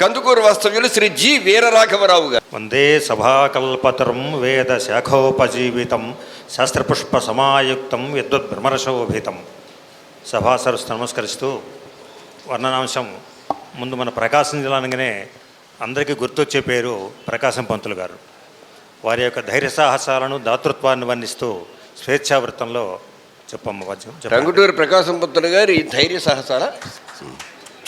కందుకూరు వాస్తవ్యులు శ్రీ జి వీరరాఘవరావు గారు. వందే సభాకల్పతరం వేద శాఖోపజీవితం శాస్త్రపుష్ప సమాయుక్తం విద్యుత్ బ్రహ్మరశోభితం సభాసరస్సు నమస్కరిస్తూ వర్ణనాంశం ముందు మన ప్రకాశం జిల్లా అనగానే అందరికీ గుర్తొచ్చే పేరు ప్రకాశం పంతులు గారు. వారి యొక్క ధైర్య సాహసాలను దాతృత్వాన్ని వర్ణిస్తూ స్వేచ్ఛావృత్తంలో చెప్పమ్మ. టంగుటూరు ప్రకాశం పుత్రుడు గారు ఈ ధైర్య సాహసాల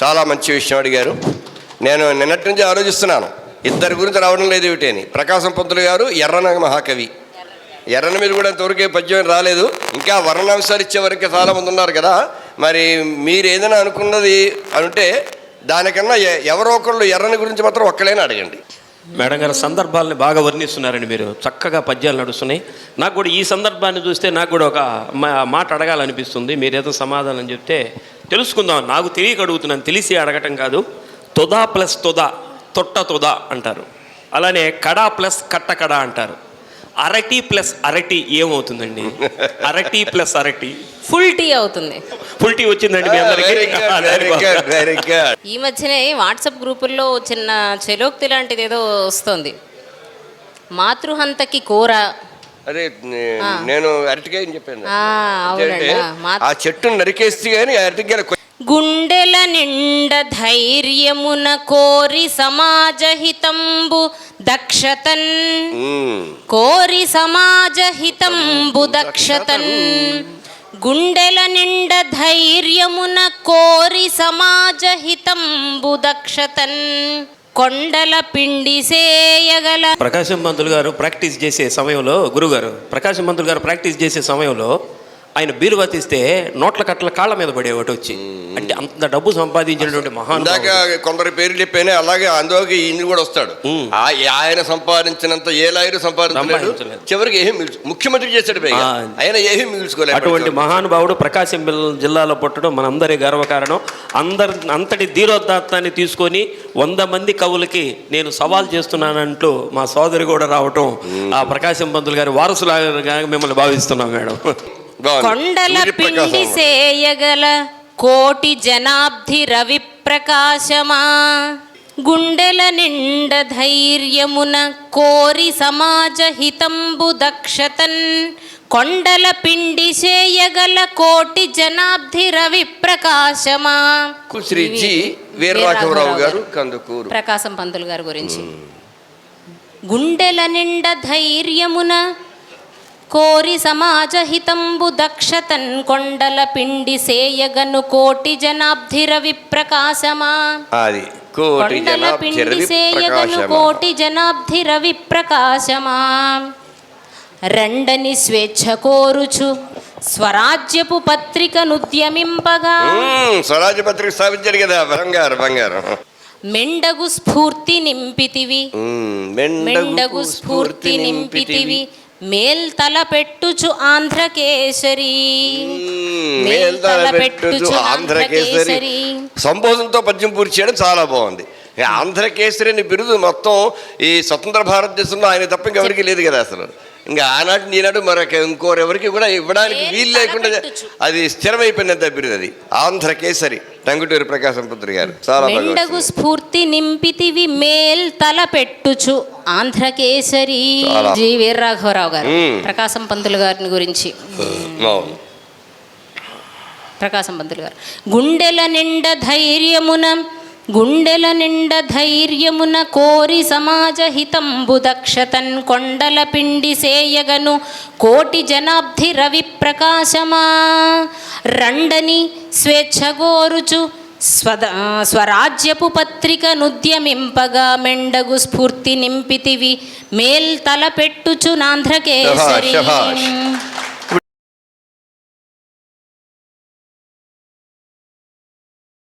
చాలా మంచి విషయం అడిగారు. నేను నిన్నటి నుంచి ఆలోచిస్తున్నాను. ఇద్దరి గురించి రావడం లేదు ఏమిటని అని ప్రకాశం పంతులు గారు ఎర్రన మహాకవి. ఎర్రన మీద కూడా ఇంతవరకే పద్యం రాలేదు. ఇంకా వర్ణాంశాలు ఇచ్చే వరకు చాలా మంది ఉన్నారు కదా. మరి మీరు ఏదైనా అనుకున్నది అంటే దానికన్నా ఎవరో ఒకళ్ళు ఎర్రని గురించి మాత్రం ఒక్కలైనా అడగండి. మేడం గారు సందర్భాలని బాగా వర్ణిస్తున్నారండి మీరు. చక్కగా పద్యాలు నడుస్తున్నాయి. నాకు కూడా ఈ సందర్భాన్ని చూస్తే నాకు కూడా ఒక మా- మాట అడగాలనిపిస్తుంది. మీరు ఏదో సమాధానం చెప్తే తెలుసుకుందాం. నాకు తెలియక అడుగుతున్నాను. తెలిసి అడగటం కాదు. తొదా ప్లస్ తొదా తొట్ట తొదా అంటారు. అలానే కడా ప్లస్ కట్ట కడ అంటారు. అరటి ప్లస్ అరటి ఏమవుతుందండి? అరటి ప్లస్ అరటి. ఫుల్ టీ అవుతుంది. ఫుల్ టీ వచ్చిందండి మీ అందరికీ? ఈ మధ్యనే వాట్సాప్ గ్రూపుల్లో చిన్న చెలోక్తి లాంటిది ఏదో వస్తుంది. మాతృహంతకి కూర. అదే నేను అరటికాయ అని చెప్పాను. ఆ, చెట్టును నరికేస్తే కానీ అరటికాయలు కొ- గుండెల నిండ ధైర్యమున కోరి సమాజహితంబు దక్షతన్. కోరి సమాజహితంబు దక్షతన్. గుండెల నిండ ధైర్యమున కోరి సమాజహితంబు దక్షతన్. కొండల పిండి సేయగల. ప్రకాశం పంతులు గారు ప్రాక్టీస్ చేసే సమయంలో గురుగారు ప్రకాశం పంతులు గారు ప్రాక్టీస్ చేసే సమయంలో ఆయన బీరువా తీస్తే నోట్ల కట్టల కాళ్ళ మీద పడేవాటి వచ్చి. అంటే అంత డబ్బు సంపాదించినటువంటి మహాన్ కొందరి పేర్లు చెప్పానే అలాగే అందులోకి ఈయన కూడా వస్తాడు. ఆ- ఆయన సంపాదించినంత ఏ లాయరు సంపాదించలేదు. చివరికి ఏమీ ముఖ్యమంత్రి చేశాడు. ఆయన ఏమీ మిగుల్చుకోలేదు. అటువంటి మహానుభావుడు ప్రకాశం జిల్లాలో పుట్టడం మనందరి గర్వకారణం. అందరి అంతటి ధీరోదాత్తాన్ని తీసుకొని వంద మంది కవులకి నేను సవాల్ చేస్తున్నానంటూ మా సోదరి కూడా రావటం ఆ ప్రకాశం పంతులు గారి వారసులాగా మిమ్మల్ని భావిస్తున్నాం మేడం. కొండల పిండి సేయగల కోటి జనాబ్ది రవి ప్రకాశమా గుండెల నిండ ధైర్యమున కోరి సమాజ హితంబు దక్షతన్. కొండల పిండి చేయగల కోటి జనాబ్ది రవి ప్రకాశమా వీరరాఘవరావు గారు కందుకూరు. ప్రకాశం పంతులు గారి గురించి. గుండెల నిండ ధైర్యమున కోరి సమాజహితంబు దక్షతన్ కొండల పిండి సేయగను కోటి జనాబ్ది రవి ప్రకాశమా? అది కొండల పిండి సేయగను. కోటి జనాబ్ది రవి ప్రకాశమా? రెండని స్వేచ్ఛ కోరుచు స్వరాజ్యపు పత్రిక నుద్యమింపగా మ్మ్, స్వరాజ్య పత్రిక స్థాపించాడు కదా బంగారు బంగారు. మెండగు స్ఫూర్తి నింపితివి. మెండగు స్ఫూర్తి నింపితివి. మేల్ తల పెట్టుచు ఆంధ్రకేసరి. మేల్తల తల పెట్టుచు ఆంధ్రకేసరి. సంబోధనతో పద్యం పూర్తి చేయడం చాలా బాగుంది. ఆంధ్రకేసరి అని బిరుదు మొత్తం ఈ స్వతంత్ర భారతదేశంలో ఆయన తప్ప ఇంకెవరికి లేదు కదా అసలు. ఇంకా ఆనాటి ఈనాడు మరొక ఇంకోరెవరికి కూడా ఇవ్వడానికి వీలు లేకుండా. అది స్థిరమైపోయినంత బిరుదు అది ఆంధ్రకేసరి టంగుటూరి ప్రకాశం పుత్రి గారు చాలా. స్ఫూర్తి నింపితివి మేల్ తల పెట్టుచు ఆంధ్రకేసరి చాలా. జి వీర్రాఘవరావు గారు. ప్రకాశం పంతులు గారిని గురించి. ప్రకాశం పంతులు గారు గుండెల నిండ ధైర్యమున గుండెల నిండ ధైర్యమున కోరి సమాజ హితంబు దక్షతన్ కొండల పిండి సేయగను కోటి జనాబ్ధి రవి ప్రకాశమా రండని స్వేచ్ఛగోరుచు స్వద స్వరాజ్యపు పత్రిక నుద్యమింపగా మెండగు స్ఫూర్తి నింపితివి. మేల్ తల పెట్టుచు నాంధ్రకేసరి.